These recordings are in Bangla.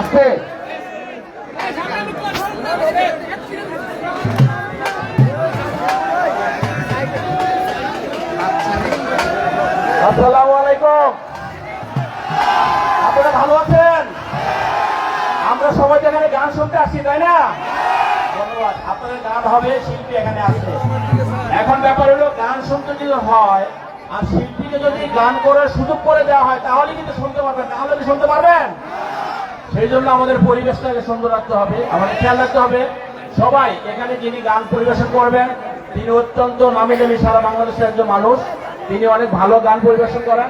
আসছে আসসালামু আলাইকুম। আপনারা ভালো আছেন? আমরা সবাই এখানে গান শুনতে আসছি, তাই না? ধন্যবাদ। আপনাদের গান হবে, শিল্পী এখানে আসছে এখন ব্যাপার হলো, গান শুনতে যদি হয়, আর শিল্পীকে যদি গান করার সুযোগ করে দেওয়া হয়, তাহলে কিন্তু শুনতে পারবেন। তাহলে কি শুনতে পারবেন। সেই জন্য আমাদের পরিবেশটাকে সুন্দর রাখতে হবে। আমাদের খেয়াল রাখতে হবে, সবাই এখানে যিনি গান পরিবেশন করবেন, তিনি অত্যন্ত নামি দামি সারা বাংলাদেশের একজন মানুষ। তিনি অনেক ভালো গান পরিবেশন করেন।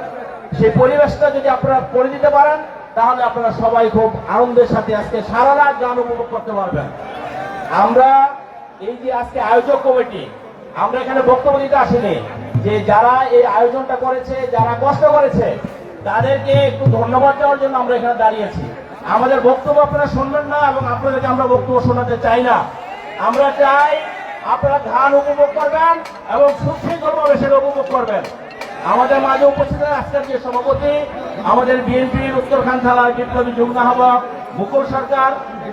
সেই পরিবেশটা যদি আপনারা করে দিতে পারেন, তাহলে আপনারা সবাই খুব আনন্দের সাথে আজকে সারা রাত গান উপভোগ করতে পারবেন। আমরা এই যে আজকে আয়োজক কমিটি, আমরা এখানে বক্তব্য দিতে আসিনি যে যারা এই আয়োজনটা করেছে, যারা কষ্ট করেছে, তাদেরকে একটু ধন্যবাদ দেওয়ার জন্য আমরা এখানে দাঁড়িয়েছি। আমাদের বক্তব্য আপনারা শুনবেন না এবং আপনাদেরকে আমরা বক্তব্য শোনাতে চাই না। আমরা চাই আপনারা ধান উপভোগ করবেন এবং সুশৃঙ্খলভাবে সেটা উপভোগ করবেন। আমাদের মাঝে উপস্থিত আজকের যে সভাপতি, আমাদের বিএনপির উত্তরখান থানার বিপ্লবী যুগ্ম আহ্বায়ক মুকুল সরকার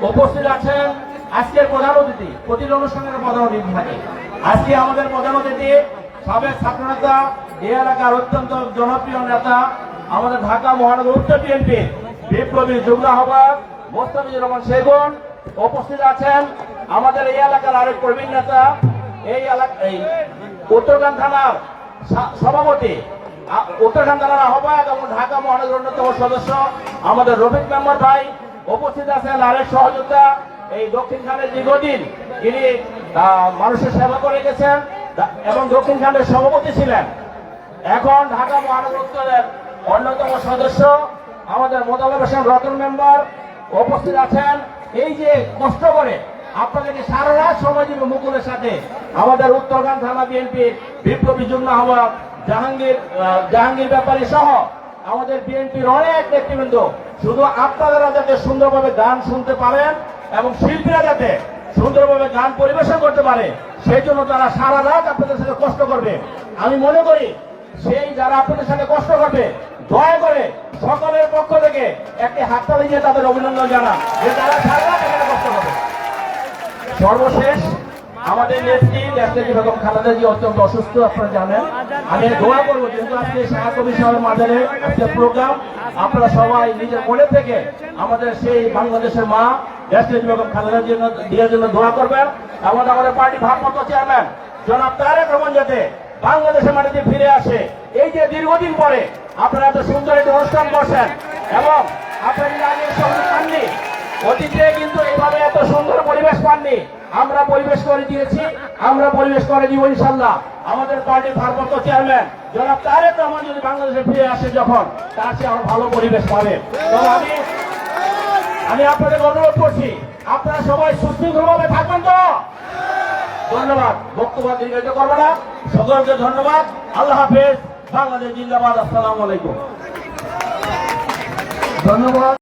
উপস্থিত আছেন। আজকের প্রধান অতিথি, প্রতিটি অনুষ্ঠানের প্রধান অতিথি থাকে। আজকে আমাদের প্রধান অতিথি সাবেক ছাত্রনেতা, এ এলাকার অত্যন্ত জনপ্রিয় নেতা, আমাদের ঢাকা মহানগর উত্তর বিএনপি বিপ্লবী যুগ্ম আহ্বায়ক মোস্তাফিজুর রহমান সেগুন উপস্থিত আছেন। আমাদের এই এলাকার আরেক প্রবীণ নেতা, এই এলাকা, এই উত্তরগান থানার সভাপতি উত্তরখান থানার আহ্বায়ক এবং ঢাকা মহানগর অন্যতম সদস্য আমাদের রফিক মেম্বার ভাই উপস্থিত আছেন। আরেক সহযোদ্ধা, এই দক্ষিণ খানের দীর্ঘদিন তিনি মানুষের সেবা করে গেছেন এবং দক্ষিণ খানের সভাপতি ছিলেন। এখন ঢাকা মহানগর উত্তরের অন্যতম সদস্য আমাদের মোতালেব হোসেন রতন মেম্বার উপস্থিত আছেন। এই যে কষ্ট করে আপনাদেরকে সারা রাত সময় দিবে মুকুলের সাথে। আমাদের উত্তরগান থানা বিএনপির বিপ্লবী যুগ্ম আহ্বায়ক জাহাঙ্গীর জাহাঙ্গীর ব্যাপারী সহ আমাদের বিএনপির অনেক নেতৃবৃন্দ। শুধু আপনারা যাতে সুন্দরভাবে গান শুনতে পারেন এবং শিল্পীরা যাতে সুন্দরভাবে গান পরিবেশন করতে পারে, সেই জন্য তারা সারা রাত আপনাদের সাথে কষ্ট করবে। আমি মনে করি, সেই যারা আপনাদের সাথে কষ্ট করবে, দয়া করে সকলের পক্ষ থেকে একটি হাততালি দিয়ে তাদের অভিনন্দন জানান যে তারা সারা এখানে কষ্ট করবে সর্বশেষ, আমাদের নেত্রী নেত্রী বেগম খালেদা জি অত্যন্ত অসুস্থ, আপনারা জানেন। আমি দোয়া করব, যেহেতু আজকে শাহ কবি সাহেবের মাঝারে আজকে প্রোগ্রাম আপনারা সবাই নিজের মনে থেকে আমাদের সেই বাংলাদেশের মা নেত্রী বেগম খালেদা জির দিয়ার জন্য দোয়া করবেন। আমাদের আমাদের পার্টি ভারপ্রাপ্ত চেয়ারম্যান জনাব তারেক রহমান যাতে বাংলাদেশের মাটিতে ফিরে আসে। এই যে দীর্ঘদিন পরে আপনারা এত সুন্দর অনুষ্ঠান করছেন এবং আপনারা যদি আগে সঙ্গে পাননি। অতীতে কিন্তু এইভাবে এত সুন্দর পরিবেশ পাননি। আমরা পরিবেশ করে দিয়েছি, আমরা পরিবেশ করে দিব ইনশাল্লাহ। আমাদের পার্টির ভারপ্রাপ্ত চেয়ারম্যান, জনাব তারেক রহমান যদি বাংলাদেশে ফিরে আসে যখন, তার চেয়ে আরও ভালো পরিবেশ পাবে। আমি আমি আপনাদের অনুরোধ করছি, আপনারা সবাই সুশৃঙ্খলভাবে থাকবেন তো? ধন্যবাদ। বক্তব্য দীর্ঘায়িত করব না। সকলকে ধন্যবাদ। আল্লাহ হাফেজ। বাংলাদেশ জিন্দাবাদ। আসসালামু আলাইকুম। ধন্যবাদ।